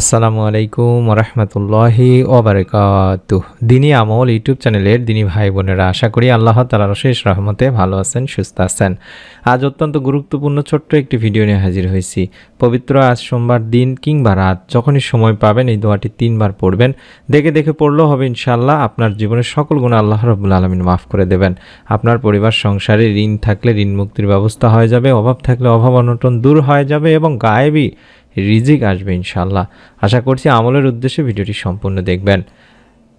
আসসালামু আলাইকুম রহমতুল্লাহি ওবরাকাত। দিনী আমল ইউটিউব চ্যানেলের দিনী ভাই বোনেরা, আশা করি আল্লাহ তালার শেষ রহমতে ভালো আছেন, সুস্থ আছেন। আজ অত্যন্ত গুরুত্বপূর্ণ ছোট্ট একটি ভিডিও নিয়ে হাজির হয়েছি। পবিত্র আজ সোমবার দিন কিংবা রাত, যখনই সময় পাবেন এই দোয়াটি তিনবার পড়বেন। দেখে দেখে পড়লেও হবে ইনশাল্লাহ আপনার জীবনের সকল গুণ আল্লাহ রব্বুল আলমিন মাফ করে দেবেন। আপনার পরিবার, সংসারে ঋণ থাকলে ঋণ মুক্তির ব্যবস্থা হয়ে যাবে, অভাব থাকলে অভাব অনটন দূর হয়ে যাবে এবং গায়েবী রিজিক আসবে ইনশাল্লাহ আশা করছি আমলের উদ্দেশ্যে ভিডিওটি সম্পূর্ণ দেখবেন।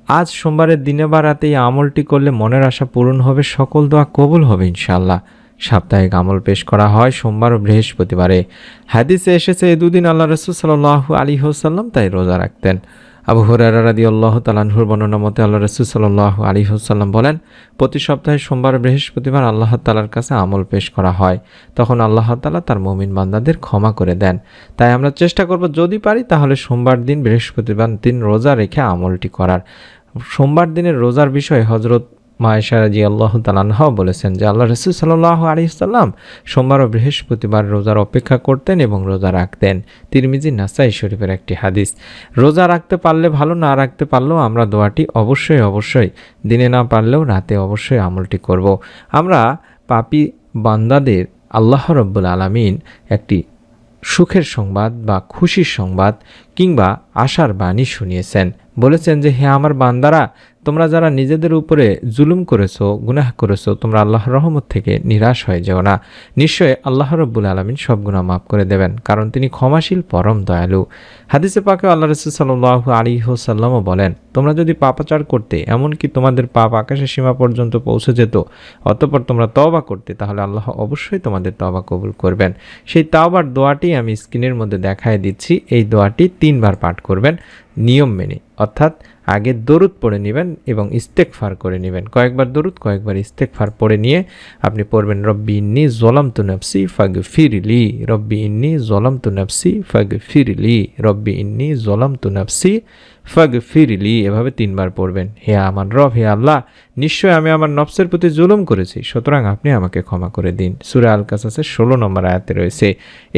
আজ সোমবারের দিনে বা রাতে এই আমলটি করলে মনের আশা পূরণ হবে, সকল দোয়া কবুল হবে ইনশাল্লাহ সাপ্তাহিক আমল পেশ করা হয় সোমবার ও বৃহস্পতিবারে। হাদিসে এসেছে দুদিন আল্লাহ রসুল সাল্লাহ আলী হোসাল্লাম তাই রোজা রাখতেন। আবু হুরারা রাদি আল্লাহ তালানহুর বর্ণনা মতে আল্লাহ রসুল সাল্লাহ আলী হুসাল্লাম বলেন, প্রতি সপ্তাহে সোমবার বৃহস্পতিবার আল্লাহ তালার কাছে আমল পেশ করা হয়। তখন আল্লাহ তালা তার মমিন বান্দাদের ক্ষমা করে দেন। তাই আমরা চেষ্টা করব যদি পারি তাহলে সোমবার দিন বৃহস্পতিবার দিন রোজা রেখে আমলটি করার। সোমবার দিনের রোজার বিষয়ে হজরত মায়েশা রাজি আল্লাহ তালাহ বলেছেন যে আল্লাহ রসুল সাল্লাহ আলী সাল্লাম সোমবার ও বৃহস্পতিবার রোজার অপেক্ষা করতেন এবং রোজা রাখতেন। তিরমিজি নাসাই শরীফের একটি হাদিস। রোজা রাখতে পারলে ভালো, না রাখতে পারলেও আমরা দোয়াটি অবশ্যই অবশ্যই দিনে না পারলেও রাতে অবশ্যই আমলটি করব। আমরা পাপি বান্দাদের আল্লাহ রব্বুল আলমিন একটি সুখের সংবাদ বা খুশির সংবাদ কিংবা আশার বাণী শুনিয়েছেন। বলেছেন যে, হে আমার বান্দারা তোমরা যারা নিজেদের উপরে জুলুম করেছ, গুনাহ করেছ, তোমরা আল্লাহর রহমত থেকে নিরাশ হয়ে যাও না। নিশ্চয় আল্লাহ রব্বুল আলমিন সব গুণা মাফ করে দেবেন, কারণ তিনি ক্ষমাশীল, পরম দয়ালু। হাদিসে পাকে আল্লাহ রসুল সাল্লাহ আলী হোসাল্লামও বলেন, তোমরা যদি পাপাচার করতে, এমনকি তোমাদের পাপ আকাশের সীমা পর্যন্ত পৌঁছে যেত, অতপর তোমরা তবা করতে, তাহলে আল্লাহ অবশ্যই তোমাদের তবা কবুল করবেন। সেই তাওবার দোয়াটি আমি স্ক্রিনের মধ্যে দেখায় দিচ্ছি, এই দোয়াটি তিনবার পাঠ করবেন, নিয়ম মেনে। অর্থাৎ আগে দরুদ পড়ে নেবেন এবং ইস্তেকফার করে নেবেন। কয়েকবার দরুদ, কয়েকবার ইস্তেকফার পড়ে নিয়ে আপনি পড়বেন, রব্বি ইন্নি জলাম তু নফসি ফাগ ফিরলি রব্বি ইন্নি জলাম তু নফসি ফাগ ফিরলি রব্বি ইন্নি জলাম তু নফসি ফাগ ফিরলি এভাবে তিনবার পড়বেন। হে আমার রব, হে আল্লাহ, নিশ্চয় আমি আমার নফসের প্রতি জুলুম করেছি, সুতরাং আপনি আমাকে ক্ষমা করে দিন। সুরে আল কাসাসের ষোলো নম্বর আয়াতে রয়েছে,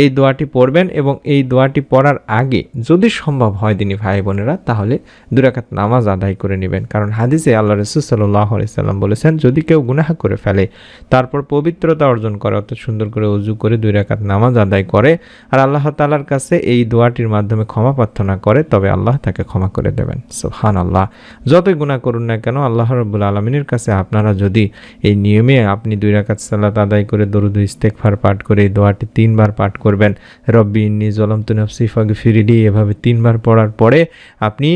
এই দোয়াটি পড়বেন এবং এই দোয়াটি পড়ার আগে যদি সম্ভব হয় তিনি ভাই বোনেরা তাহলে দুরাকাত নামাজ আদায় করে নেবেন। কারণ হাদিসে আল্লাহ রসুল সাল্লাহ সাল্লাম বলেছেন, যদি কেউ গুনাহ করে ফেলে, তারপর পবিত্রতা অর্জন করে, অর্থাৎ সুন্দর করে উজু করে দুই রাকাত নামাজ আদায় করে আর আল্লাহ তালার কাছে এই দোয়াটির মাধ্যমে ক্ষমা প্রার্থনা করে, তবে আল্লাহ তাকে ক্ষমা করে দেবেন। সোহান আল্লাহ যতই গুণা করুন না কেন, আল্লাহ রব্বুল আলমিনের কাছে আপনারা যদি এই নিয়মে আপনি দুই রাকাত সাল্লাত আদায় করে দরুদ ইস্তেকফার পাঠ করে এই দোয়াটি তিনবার পাঠ করবেন, রব্বি ইন্নি জলম তুনফসি ফিরিডি এভাবে তিনবার পড়ার পরে আপনি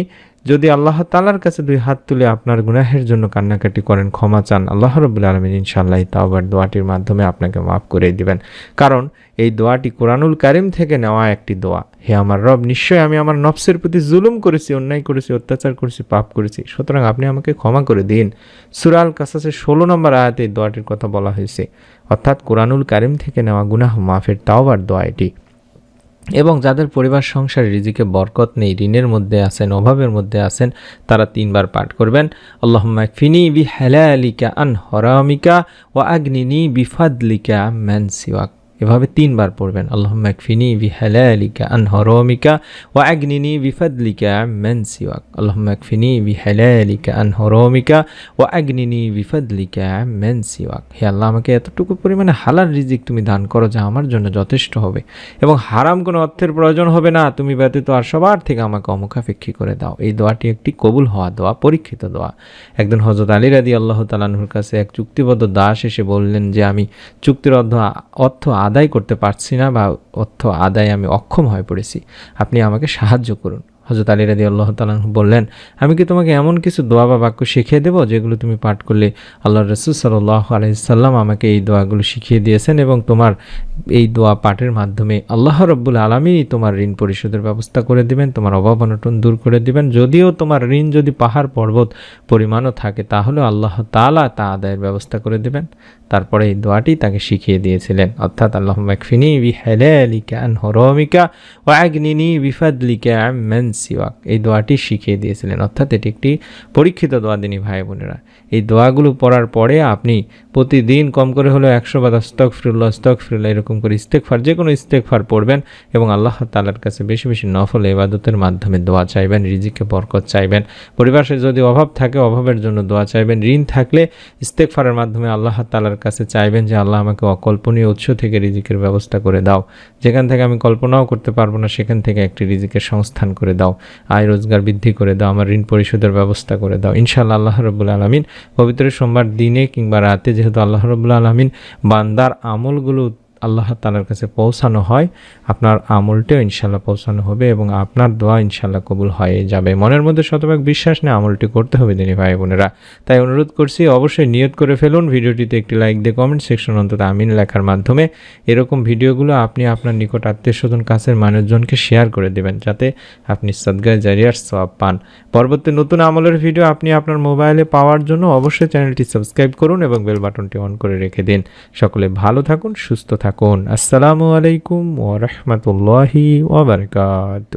যদি আল্লাহ তালার কাছে দুই হাত তুলে আপনার গুনাহের জন্য কান্নাকাটি করেন, ক্ষমা চান। আল্লাহ রবুল্লা আলমিন ইনশাল্লাহ তাওবার দোয়াটির মাধ্যমে আপনাকে মাফ করে দিবেন। কারণ এই দোয়াটি কোরআনুল কারিম থেকে নেওয়া একটি দোয়া। হে আমার রব, নিশ্চয়ই আমি আমার নফসের প্রতি জুলুম করেছি, অন্যায় করেছি, অত্যাচার করেছি, পাপ করেছি। সুতরাং আপনি আমাকে ক্ষমা করে দিন। সুরাল কাসাসের ষোলো নম্বর আয়াতে এই দোয়াটির কথা বলা হয়েছে। অর্থাৎ কোরআনুল কারিম থেকে নেওয়া গুনাহ মাফের তাওবার দোয়া এটি। এবং যাদের পরিবার, সংসার রিজিকে বরকত নেই, ঋণের মধ্যে আছেন, অভাবের মধ্যে আছেন, তারা তিনবার পাঠ করবেন। আল্লাহমা ফিনি বি হেলালিকা আন হরামিকা ও আগ্নিনি বিফাদলিকা ম্যান সিওয়াক। এভাবে তিনবার পড়বেন আল্লাহ ফিনি বি হেলালিকা আন হরমিকা ও আগ্নিনি বিফাদলিকা ম্যান সিওয়াক। আল্লাহ ফিনি বি হেলালিকা আন হরমিকা ও আগ্নিনি বিফাদলিকা ম্যান সিওয়াক। হে আল্লাহ, আমাকে এতটুকু পরিমাণে হালার রিজিক তুমি দান করো যা আমার জন্য যথেষ্ট হবে এবং হারাম কোনো অর্থের প্রয়োজন হবে না। তুমি ব্যতীত আর সবার থেকে আমাকে অমুখাপেক্ষী করে দাও। এই দোয়াটি একটি কবুল হওয়া দোয়া, পরীক্ষিত দোয়া। একদিন হজরত আলী রাদি আল্লাহ তালাহুর কাছে এক চুক্তিবদ্ধ দাস এসে বললেন যে, আমি চুক্তির অর্থ অর্থ আদায় করতে পারছি না বা অর্থ আদায় আমি অক্ষম হয়ে পড়েছি। আপনি আমাকে সাহায্য করুন। হজরত আলী রাদি আল্লাহ তালাহ বললেন, আমি কি তোমাকে এমন কিছু দোয়া বা বাক্য শিখিয়ে দেবো যেগুলো তুমি পাঠ করলে আল্লাহ রসুল সাল্লাহ আলাইসাল্লাম আমাকে এই দোয়াগুলো শিখিয়ে দিয়েছেন এবং তোমার এই দোয়া পাঠের মাধ্যমে আল্লাহ রব্বুল আলমী তোমার ঋণ পরিশোধের ব্যবস্থা করে দিবেন, তোমার অভাব অনটন দূর করে দিবেন। যদিও তোমার ঋণ যদি পাহাড় পর্বত পরিমাণও থাকে, তাহলেও আল্লাহ তালা তা আদায়ের ব্যবস্থা করে দেবেন। তারপরে এই দোয়াটি তাকে শিখিয়ে দিয়েছিলেন। অর্থাৎ আল্লাহ মাকফিনি বি হেলিকা হরমিকা ও আগ্নিনি বিফাদলিকা মেন সিওয়াক। এই দোয়াটি শিখিয়ে দিয়েছিলেন। অর্থাৎ এটি একটি পরীক্ষিত দোয়া, দিনী ভাই বোনেরা। এই দোয়াগুলো পড়ার পরে আপনি প্রতিদিন কম করে হলেও একশো বার আস্তক ফিরুল্লাহ আস্তক ফিরুল্লাহ এরকম করে ইস্তেকফার যে কোনো ইস্তেকফার পড়বেন এবং আল্লাহ তালার কাছে বেশি বেশি নফল ইবাদতের মাধ্যমে দোয়া চাইবেন, রিজিকে বরকত চাইবেন। পরিবারে যদি অভাব থাকে, অভাবের জন্য দোয়া চাইবেন। ঋণ থাকলে ইস্তেকফারের মাধ্যমে আল্লাহ তালার কাছে চাইবেন যে, আল্লাহ আমাকে অকল্পনীয় উৎস থেকে রিজিকের ব্যবস্থা করে দাও। যেখান থেকে আমি কল্পনাও করতে পারব না, সেখান থেকে একটি রিজিকের সংস্থান করে দাও। আয় রোজগার বৃদ্ধি করে দাও, আমার ঋণ পরিশোধের ব্যবস্থা করে দাও। ইনশাল্লাহ আল্লাহ রবুল্লা আলমিন পবিত্র সোমবার দিনে কিংবা রাতে যেহেতু আল্লাহ রবুল্লা আলমিন বান্দার আমলগুলো আল্লাহ তালার কাছে পৌঁছানো হয়, আপনার আমলটিও ইনশাল্লাহ পৌঁছানো হবে এবং আপনার দোয়া ইনশাল্লাহ কবুল হয়ে যাবে। মনের মধ্যে শতভাগ বিশ্বাস নিয়ে আমলটি করতে হবে, দিনী ভাই বোনেরা। তাই অনুরোধ করছি, অবশ্যই নিয়ত করে ফেলুন। ভিডিওটিতে একটি লাইক দিয়ে কমেন্ট সেকশন অন্তত আমিন লেখার মাধ্যমে। এরকম ভিডিওগুলো আপনি আপনার নিকট আত্মীয় স্বজন কাছের মানুষজনকে শেয়ার করে দেবেন, যাতে আপনি সদগায় জারিয়ার সব পান। পরবর্তী নতুন আমলের ভিডিও আপনি আপনার মোবাইলে পাওয়ার জন্য অবশ্যই চ্যানেলটি সাবস্ক্রাইব করুন এবং বেল বাটনটি অন করে রেখে দিন। সকলে ভালো থাকুন, সুস্থ থাকুন। আসসালামু আলাইকুম ওরহমতুল্লাহি ওবরকাত